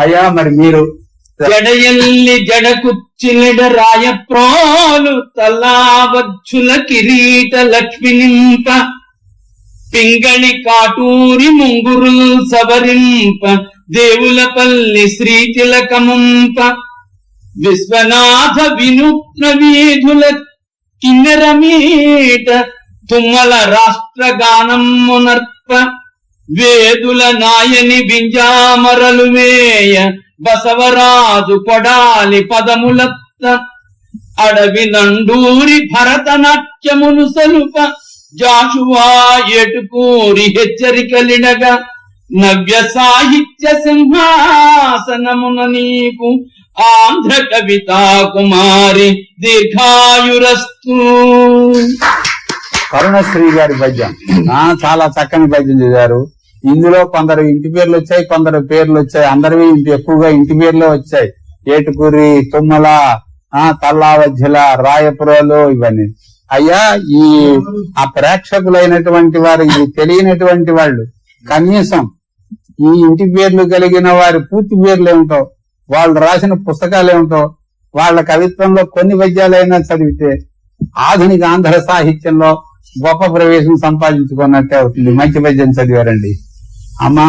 అయ్యా మరి మీరు జడయల్లి జడకుచ్చిలెడ రాయప్రోలు తల్లావచ్చుల కిరీట లక్ష్మినింప పింగళి కాటూరి ముంగురు సవరింప దేవులపల్లి శ్రీతిలకముంప విశ్వనాథ వినూత్న వీధుల కిన్నెరమీట తుమ్మల రాష్ట్ర గానమ్మునర్ప వేదుల నాయని వింజామరలు వేయ బసవరాజు పడాలి పదములత్త. అడవి నండూరి భరతనాట్యమును సలుప జాషువా ఎటుకూరి హెచ్చరికలిడగా నవ్య సాహిత్య సింహాసనమున నీకు ఆంధ్ర కవితా కుమారి దీర్ఘాయురస్తు. కరుణశ్రీ గారి పద్యం చాలా చక్కని పద్యం చేశారు. ఇందులో కొందరు ఇంటి పేర్లు వచ్చాయి కొందరు పేర్లు వచ్చాయి. అందరివి ఇంటి ఎక్కువగా ఇంటి పేర్లే వచ్చాయి. ఏటుకూరి తుమ్మల ఆ తల్లావధ్యల రాయపురాలు ఇవన్నీ. అయ్యా ఈ ఆ ప్రేక్షకులైనటువంటి వారు ఇది తెలియనటువంటి వాళ్ళు కనీసం ఈ ఇంటి పేర్లు కలిగిన వారి పూర్తి పేర్లు ఏమిటో వాళ్ళు రాసిన పుస్తకాలు ఏమిటో వాళ్ళ కవిత్వంలో కొన్ని పద్యాలైనా చదివితే ఆధునిక ఆంధ్ర సాహిత్యంలో గొప్ప ప్రవేశం సంపాదించుకున్నట్టే అవుతుంది. మంచి పద్యం చదివారండి. அம்மா